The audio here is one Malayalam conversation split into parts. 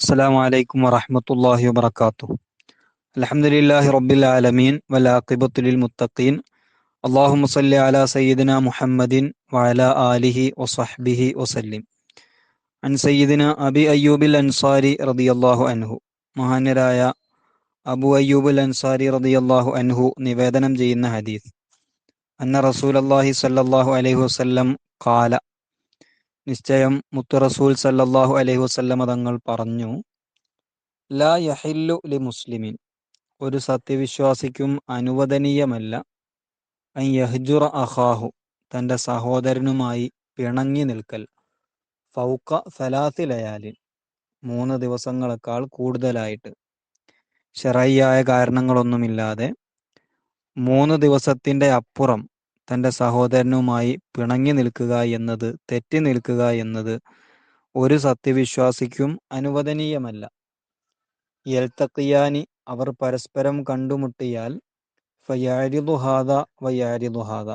السلام عليكم ورحمة الله وبركاته الحمد لله رب العالمين والعاقبة للمتقين اللهم صل على سيدنا محمد وعلى آله وصحبه وسلم عن سيدنا أبي أيوب الأنصاري رضي الله عنه മഹാന്യരായ അബു അയ്യൂബ് അൽ അൻസാരി റളിയല്ലാഹു അൻഹു നിവേദനം ചെയ്യുന്ന ഹദീസ് അന്ന റസൂലല്ലാഹി സല്ലല്ലാഹു അലൈഹി വസല്ലം കാല നിശ്ചയം മുത്തു റസൂൽ സല്ലല്ലാഹു അലൈഹി വസല്ലമ തങ്ങൾ പറഞ്ഞു ലാ യഹില്ലു ലി മുസ്ലിമിൻ ഒരു സത്യവിശ്വാസിക്കും അനുവദനീയമല്ല യഹ്ജുറ അഖാഹു തന്റെ സഹോദരനുമായി പിണങ്ങി നിൽക്കൽ. ഫൗക്ക സലാസി ലയാലിൻ മൂന്ന് ദിവസങ്ങളെക്കാൾ കൂടുതലായിട്ട്. ഷെറയ്യായ കാരണങ്ങളൊന്നുമില്ലാതെ മൂന്ന് ദിവസത്തിന്റെ അപ്പുറം തന്റെ സഹോദരനുമായി പിണങ്ങി നിൽക്കുക എന്നത് തെറ്റി നിൽക്കുക എന്നത് ഒരു സത്യവിശ്വാസിക്കും അനുവദനീയമല്ല. എൽത്തക്കിയാനി അവർ പരസ്പരം കണ്ടുമുട്ടിയാൽ ഫയാരിദുഹാദ വയാരിദുഹാദ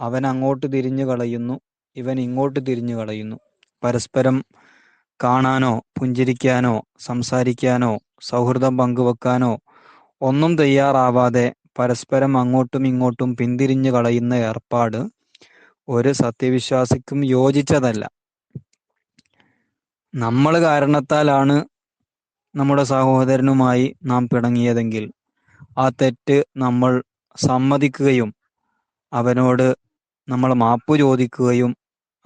അവൻ അങ്ങോട്ട് തിരിഞ്ഞു കളയുന്നു ഇവൻ ഇങ്ങോട്ട് തിരിഞ്ഞു കളയുന്നു. പരസ്പരം കാണാനോ പുഞ്ചിരിക്കാനോ സംസാരിക്കാനോ സൗഹൃദം പങ്കുവെക്കാനോ ഒന്നും തയ്യാറാവാതെ പരസ്പരം അങ്ങോട്ടും ഇങ്ങോട്ടും പിന്തിരിഞ്ഞു കളയുന്ന ഏർപ്പാട് ഒരു സത്യവിശ്വാസിക്കും യോജിച്ചതല്ല. നമ്മൾ കാരണത്താലാണ് നമ്മുടെ സഹോദരനുമായി നാം പിണങ്ങിയതെങ്കിൽ ആ തെറ്റ് നമ്മൾ സമ്മതിക്കുകയും അവനോട് നമ്മൾ മാപ്പ് ചോദിക്കുകയും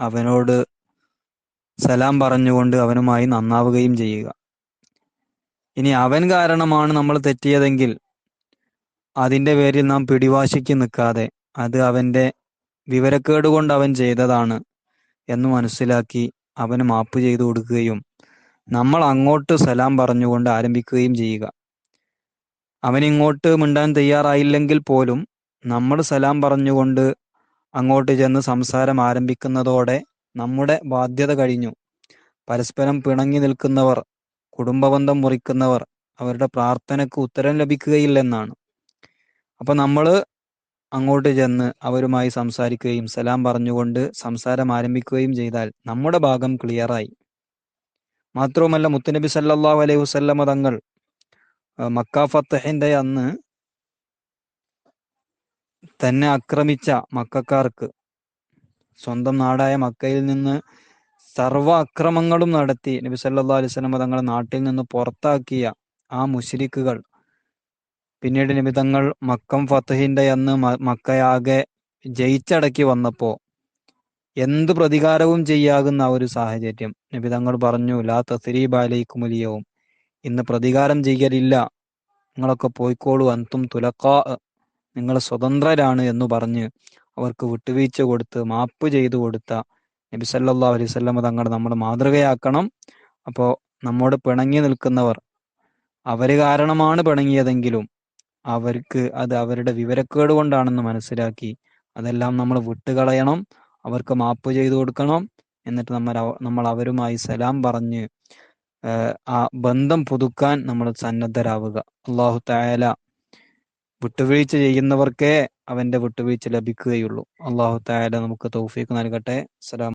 അവനോട് സലാം പറഞ്ഞുകൊണ്ട് അവനുമായി നന്നാവുകയും ചെയ്യുക. ഇനി അവൻ കാരണമാണ് നമ്മൾ തെറ്റിയതെങ്കിൽ അതിന്റെ പേരിൽ നാം പിടിവാശിക്ക് നിൽക്കാതെ അത് അവന്റെ വിവരക്കേട് കൊണ്ട് അവൻ ചെയ്തതാണ് എന്ന് മനസ്സിലാക്കി അവന് മാപ്പ് ചെയ്തു കൊടുക്കുകയും നമ്മൾ അങ്ങോട്ട് സലാം പറഞ്ഞുകൊണ്ട് ആരംഭിക്കുകയും ചെയ്യുക. അവൻ ഇങ്ങോട്ട് മിണ്ടാൻ തയ്യാറായില്ലെങ്കിൽ പോലും നമ്മൾ സലാം പറഞ്ഞുകൊണ്ട് അങ്ങോട്ട് ചെന്ന് സംസാരം ആരംഭിക്കുന്നതോടെ നമ്മുടെ ബാധ്യത കഴിഞ്ഞു. പരസ്പരം പിണങ്ങി നിൽക്കുന്നവർ കുടുംബബന്ധം മുറിക്കുന്നവർ അവരുടെ പ്രാർത്ഥനയ്ക്ക് ഉത്തരം ലഭിക്കുകയില്ലെന്നാണ്. അപ്പൊ നമ്മൾ അങ്ങോട്ട് ചെന്ന് അവരുമായി സംസാരിക്കുകയും സലാം പറഞ്ഞുകൊണ്ട് സംസാരം ആരംഭിക്കുകയും ചെയ്താൽ നമ്മുടെ ഭാഗം ക്ലിയറായി. മാത്രവുമല്ല മുത്തുനബി സല്ലല്ലാഹു അലൈഹി വസല്ലമ തങ്ങൾ മക്ക ഫത്തഹിന്റെ അന്ന് തന്നെ ആക്രമിച്ച മക്കാർക്ക് സ്വന്തം നാടായ മക്കയിൽ നിന്ന് സർവ അക്രമങ്ങളും നടത്തി നബി സല്ലാ അലൈഹി സ്വലമ തങ്ങളെ നാട്ടിൽ നിന്ന് പുറത്താക്കിയ ആ മുശ്രിക്കുകൾ പിന്നീട് നബി തങ്ങൾ മക്കം ഫത്തഹിന്റെ അന്ന് മക്കയാകെ ജയിച്ചടക്കി വന്നപ്പോ എന്ത് പ്രതികാരവും ചെയ്യാകുന്ന ഒരു സാഹചര്യം. നബി തങ്ങൾ പറഞ്ഞു ലാ തസ്രീബാലയ്ക്കുമുലിയവും ഇന്ന് പ്രതികാരം ചെയ്യലില്ല. നിങ്ങളൊക്കെ പോയിക്കോളൂ അന്തും തുലക്കാ നിങ്ങൾ സ്വതന്ത്രരാണ് എന്ന് പറഞ്ഞ് അവർക്ക് വിട്ടുവീഴ്ച കൊടുത്ത് മാപ്പ് ചെയ്തു കൊടുത്ത നബി വസല്ലമ തങ്ങൾ നമ്മൾ മാതൃകയാക്കണം. അപ്പോൾ നമ്മോട് പിണങ്ങി നിൽക്കുന്നവർ അവർ കാരണമാണ് പിണങ്ങിയതെങ്കിലും അവർക്ക് അത് അവരുടെ വിവരക്കേട് കൊണ്ടാണെന്ന് മനസ്സിലാക്കി അതെല്ലാം നമ്മൾ വിട്ടുകളയണം അവർക്ക് മാപ്പ് ചെയ്തു കൊടുക്കണം. എന്നിട്ട് നമ്മൾ നമ്മൾ അവരുമായി സലാം പറഞ്ഞ് ആ ബന്ധം പുതുക്കാൻ നമ്മൾ സന്നദ്ധരാവുക. അള്ളാഹു തായാല വിട്ടുവീഴ്ച ചെയ്യുന്നവർക്കേ അവന്റെ വിട്ടുവീഴ്ച ലഭിക്കുകയുള്ളൂ. അള്ളാഹു തായാല നമുക്ക് തൗഫീഖ് നൽകട്ടെ. സലാം